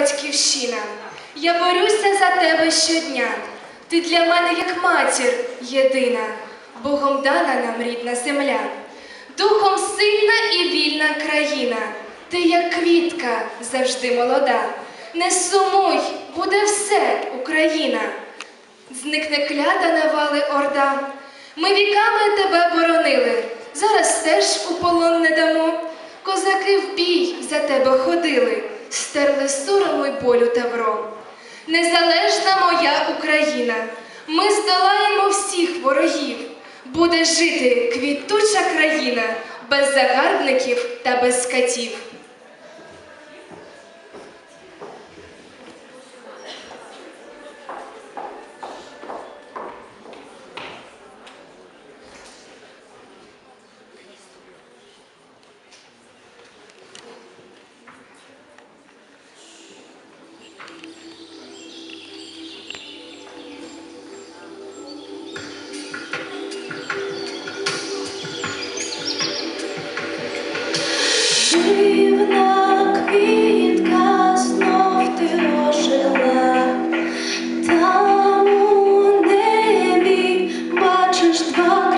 батьківщина. Я борюся за тебе щодня. Ти для мене як матір єдина, Богом дана нам рідна земля, духом сильна і вільна країна. Ти як квітка завжди молода. Не сумуй, буде все, Україна. Зникне клята навали орда. Ми віками тебе боронили, зараз теж у полон не дамо. Козаки в бій за тебе ходили, стерли сорому й болю тавро. Незалежна моя Україна, ми здолаємо всіх ворогів. Буде жити квітуча країна без загарбників та без скатів. just gone.